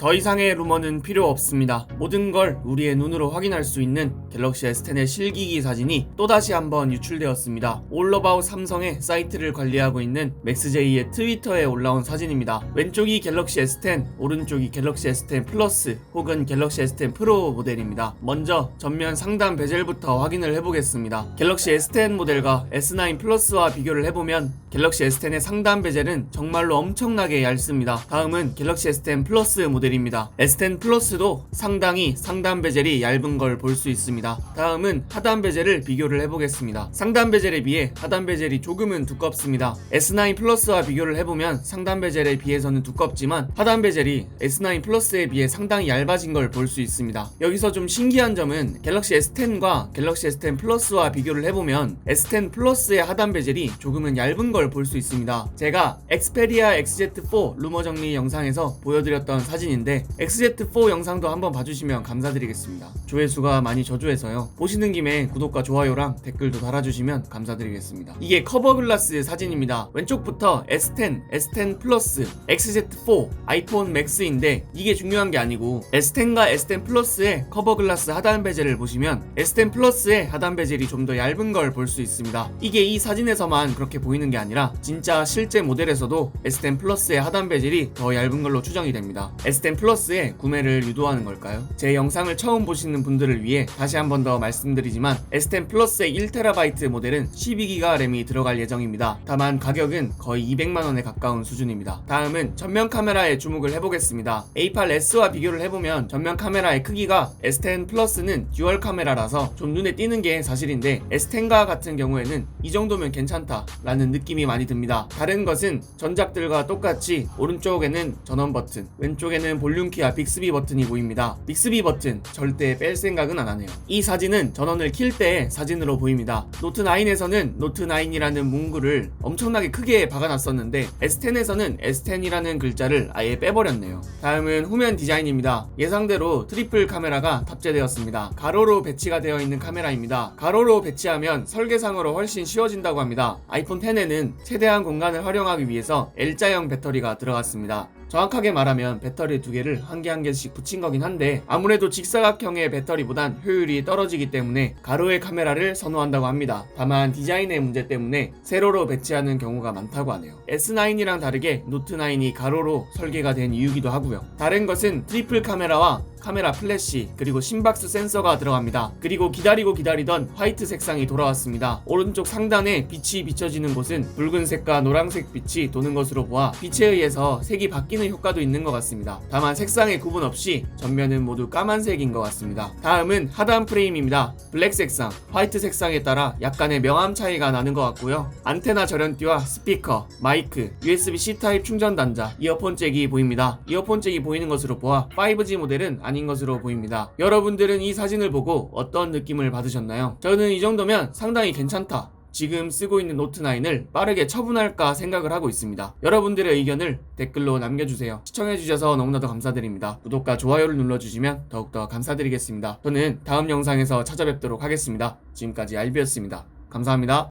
더 이상의 루머는 필요 없습니다. 모든 걸 우리의 눈으로 확인할 수 있는 갤럭시 S10의 실기기 사진이 또다시 한번 유출되었습니다. 올러바우 삼성의 사이트를 관리하고 있는 맥스제이의 트위터에 올라온 사진입니다. 왼쪽이 갤럭시 S10, 오른쪽이 갤럭시 S10 플러스 혹은 갤럭시 S10 프로 모델입니다. 먼저 전면 상단 베젤부터 확인을 해보겠습니다. 갤럭시 S10 모델과 S9 플러스와 비교를 해보면 갤럭시 S10의 상단 베젤은 정말로 엄청나게 얇습니다. 다음은 갤럭시 S10 플러스 모델 입니다. S10 플러스도 상당히 상단 베젤이 얇은 걸 볼 수 있습니다. 다음은 하단 베젤을 비교를 해보겠습니다. 상단 베젤에 비해 하단 베젤이 조금은 두껍습니다. S9 플러스와 비교를 해보면 상단 베젤에 비해서는 두껍지만 하단 베젤이 S9 플러스에 비해 상당히 얇아진 걸 볼 수 있습니다. 여기서 좀 신기한 점은 갤럭시 S10과 갤럭시 S10 플러스와 비교를 해보면 S10 플러스의 하단 베젤이 조금은 얇은 걸 볼 수 있습니다. 제가 엑스페리아 XZ4 루머 정리 영상에서 보여드렸던 사진인데 XZ4 영상도 한번 봐주시면 감사드리겠습니다. 조회수가 많이 저조해서요. 보시는 김에 구독과 좋아요랑 댓글도 달아주시면 감사드리겠습니다. 이게 커버 글라스 사진입니다. 왼쪽부터 S10, S10 플러스, XZ4, 아이폰 맥스인데 이게 중요한 게 아니고 S10과 S10 플러스의 커버 글라스 하단 베젤을 보시면 S10 플러스의 하단 베젤이 좀 더 얇은 걸 볼 수 있습니다. 이게 이 사진에서만 그렇게 보이는 게 아니라 진짜 실제 모델에서도 S10 플러스의 하단 베젤이 더 얇은 걸로 추정이 됩니다. S10 플러스의 구매를 유도하는 걸까요? 제 영상을 처음 보시는 분들을 위해 다시 한 번 더 말씀드리지만 S10 플러스의 1TB 모델은 12기가 램이 들어갈 예정입니다. 다만 가격은 거의 200만 원에 가까운 수준입니다. 다음은 전면 카메라에 주목을 해보겠습니다. A8S와 비교를 해보면 전면 카메라의 크기가 S10 플러스는 듀얼 카메라라서 좀 눈에 띄는 게 사실인데 S10과 같은 경우에는 이 정도면 괜찮다라는 느낌이 많이 듭니다. 다른 것은 전작들과 똑같이 오른쪽에는 전원 버튼, 왼쪽에는 볼륨 키와 빅스비 버튼이 보입니다. 빅스비 버튼 절대 뺄 생각은 안 하네요. 이 사진은 전원을 킬 때의 사진으로 보입니다. 노트 9에서는 노트 9이라는 문구를 엄청나게 크게 박아놨었는데 S10에서는 S10이라는 글자를 아예 빼버렸네요. 다음은 후면 디자인입니다. 예상대로 트리플 카메라가 탑재되었습니다. 가로로 배치가 되어 있는 카메라입니다. 가로로 배치하면 설계상으로 훨씬 쉬워진다고 합니다. 아이폰 10에는 최대한 공간을 활용하기 위해서 L자형 배터리가 들어갔습니다. 정확하게 말하면 배터리 두 개를 한개한 개씩 붙인 거긴 한데 아무래도 직사각형의 배터리보단 효율이 떨어지기 때문에 가로의 카메라를 선호한다고 합니다. 다만 디자인의 문제 때문에 세로로 배치하는 경우가 많다고 하네요. S9이랑 다르게 노트 9이 가로로 설계가 된 이유기도 하고요. 다른 것은 트리플 카메라와 카메라 플래시 그리고 심박수 센서가 들어갑니다. 그리고 기다리고 기다리던 화이트 색상이 돌아왔습니다. 오른쪽 상단에 빛이 비춰지는 곳은 붉은색과 노란색 빛이 도는 것으로 보아 빛에 의해서 색이 바뀌는 효과도 있는 것 같습니다. 다만 색상의 구분 없이 전면은 모두 까만색인 것 같습니다. 다음은 하단 프레임입니다. 블랙 색상, 화이트 색상에 따라 약간의 명암 차이가 나는 것 같고요. 안테나 절연띠와 스피커, 마이크, USB-C 타입 충전 단자, 이어폰 잭이 보입니다. 이어폰 잭이 보이는 것으로 보아 5G 모델은 아닌 것으로 보입니다. 여러분들은 이 사진을 보고 어떤 느낌을 받으셨나요? 저는 이 정도면 상당히 괜찮다. 지금 쓰고 있는 노트 9을 빠르게 처분할까 생각을 하고 있습니다. 여러분들의 의견을 댓글로 남겨주세요. 시청해주셔서 너무나도 감사드립니다. 구독과 좋아요를 눌러주시면 더욱더 감사드리겠습니다. 저는 다음 영상에서 찾아뵙도록 하겠습니다. 지금까지 알비였습니다. 감사합니다.